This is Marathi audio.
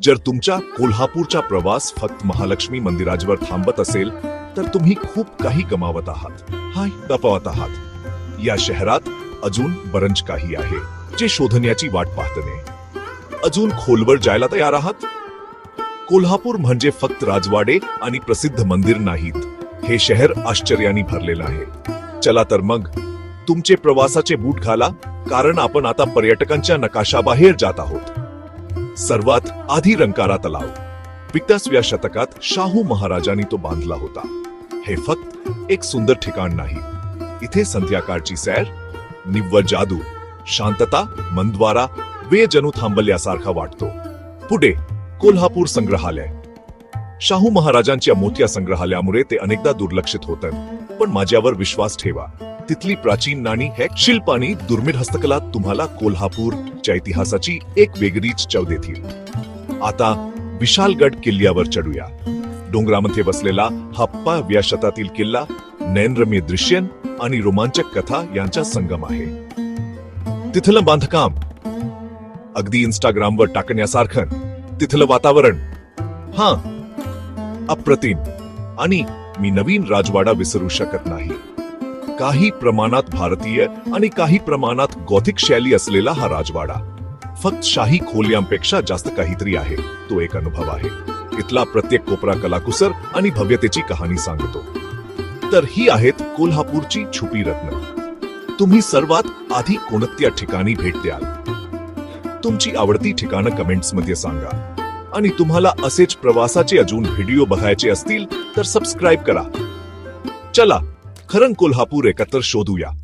जर तुमच्या कोल्हापूरचा प्रवास फक्त महालक्ष्मी मंदिराजवर थांबत असेल तर तुम्ही खूप काही गमावत आहात. हाय तपवत आहात. या शहरात अजून बरंच काही आहे जे शोधण्याची वाट पाहतने अजून खोलवर जायला तयार आहात? कोल्हापूर म्हणजे फक्त राजवाडे आणि प्रसिद्ध मंदिर नाहीत. हे शहर आश्चर्याने भरलेलं आहे. चला तर मग तुमचे प्रवासाचे बूट घाला कारण आपण आता पर्यटकांच्या नकाशाबाहेर जात आहोत. सर्वात आधी रंकारा तलाव. विकतासव्या शतकात शाहू महाराजांनी तो बांधला होता. हे फक्त एक सुंदर ठिकाण नाही. इथे संध्याकाळची सैर निव्वळ जादू शांतता मंदवारा वे जणू थांबल्यासारखा वाटतो. पुढे कोल्हापूर संग्रहालय. शाहू महाराजांच्या मोठ्या संग्रहालयामुळे ते अनेकदा दुर्लक्षित होतं पण माझ्यावर विश्वास ठेवा. तिथली प्राचीन नाणी हे शिल्पानी दुर्मिळ हस्तकला तुम्हाला कोल्हापूर नाशिकच्या इतिहासाची एक वेगळीच चव देतील. आता विशालगड किल्ल्यावर चढूया. डोंगरामध्ये बसलेला हप्पा व्या शतातील किल्ला नैनरम्य दृश्य आणि रोमांचक कथा यांचा संगम आहे. तिथलं बांधकाम अगदी इंस्टाग्रामवर टाकण्यासारखं तिथलं वातावरण हा अप्रतिम आणि मी नवीन राजवाडा विसरू शकत नाही. काही प्रमाणात भारतीय आणि काही प्रमाणात गॉथिक शैली असलेला हा राजवाडा. फक्त शाही खोल्यांपेक्षा जास्त काहीतरी आहे तो एक अनुभव आहे. इथला प्रत्येक कोपरा कलाकुसर आणि भव्यतेची कहाणी सांगतो. तर ही आहेत कोल्हापूरची छुपी रत्न. तुम्ही सर्वात आधी कोणत्या ठिकाणी भेट द्याल? तुमची आवडती ठिकाणं कमेंट्समध्ये सांगा. आणि तुम्हाला असेच प्रवासाचे अजून व्हिडिओ बघायचे असतील तर सबस्क्राईब करा. चला खरं कोल्हापूर एकत्र शोधूया.